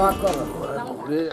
分かるこれ。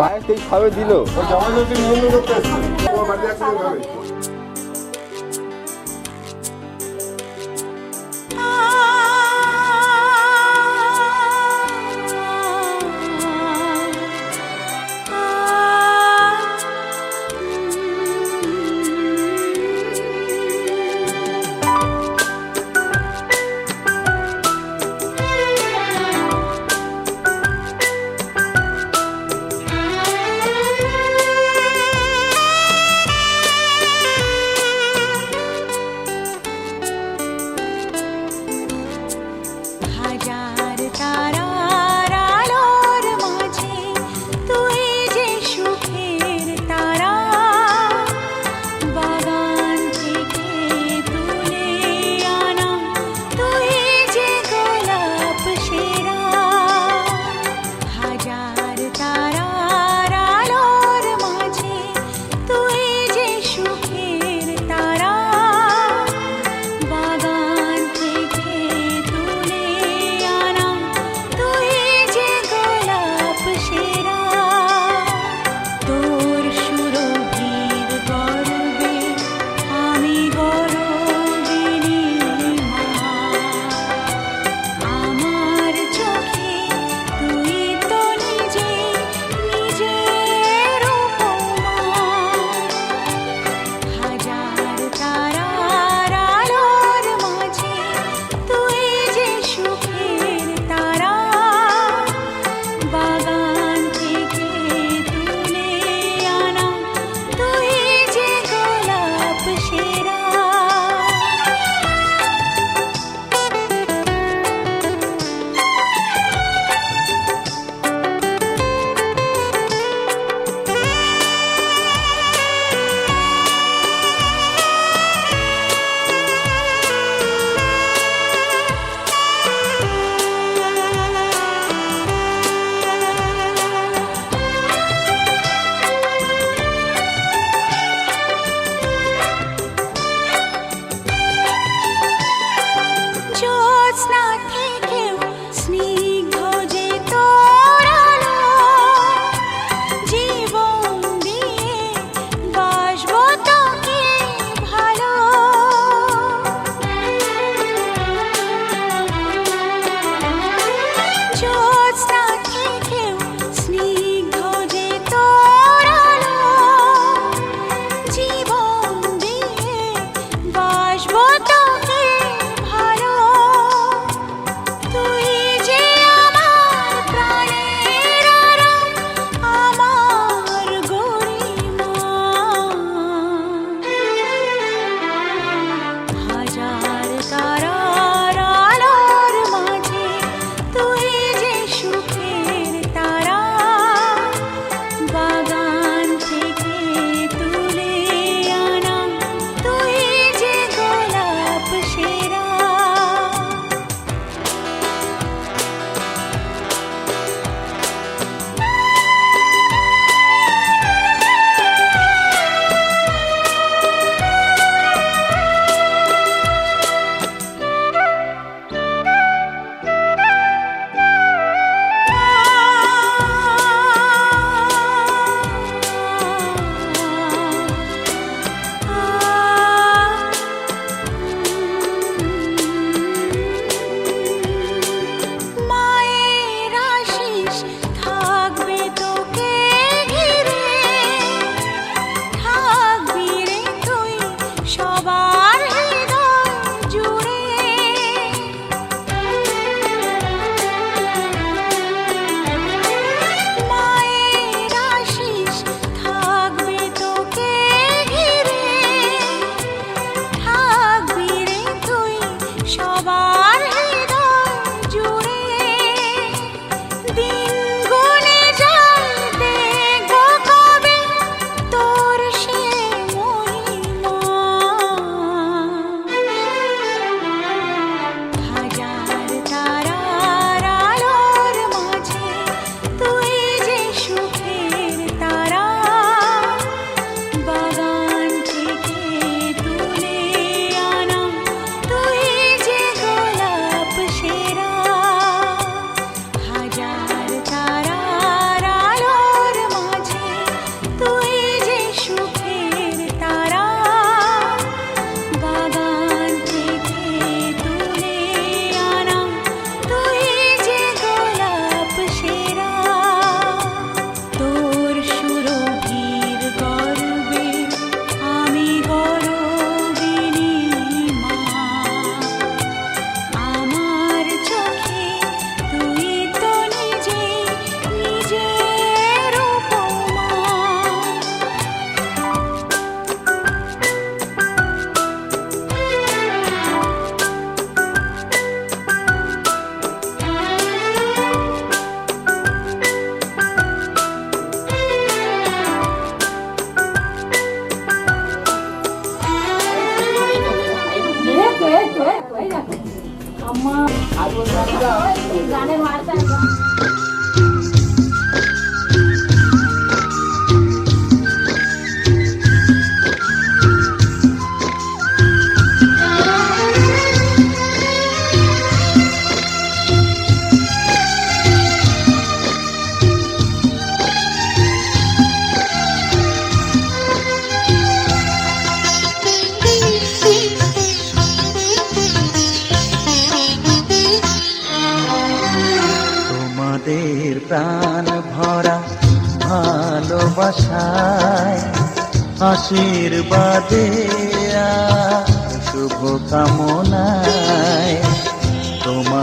পায়েস এই খাবে দিল? গানের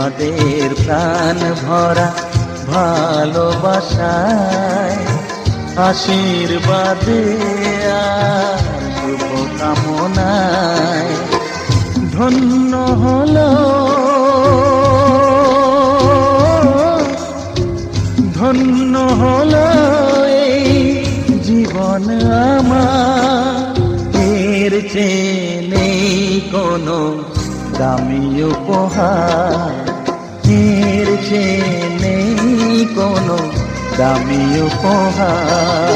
তোমাদের প্রাণ ভরা ভালোবাসায় আশীর্বাদে শুভ কামনায় ধন্য হলো। ধন্য হলো এই জীবন আমার। এর চেয়ে নেই কোনো দামি উপহার। এর নেই কোনো দামি উপহার।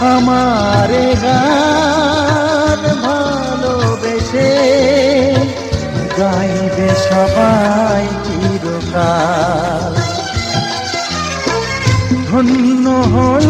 আমার গান ভালোবেসে গাইবে সবাই চিরকাল। ধন্য হলো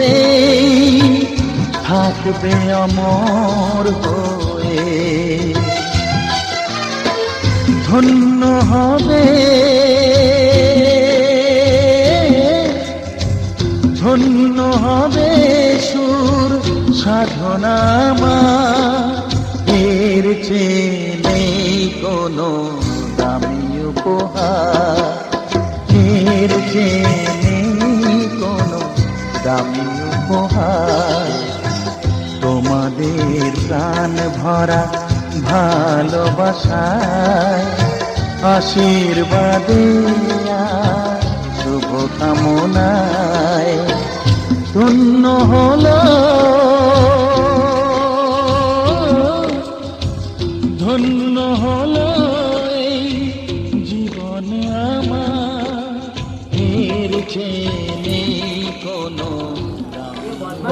করে থাকবে অমর হয়ে। ধন্য হবে ধন্য হবে সুর সাধনা মা এর চেয়ে কোনো দামি উপহার। এর চেয়ে দামি উপহার তোমাদের প্রাণ ভরা ভালোবাসায় আশীর্বাদে শুভকামনায় শূন্য হল Yeah.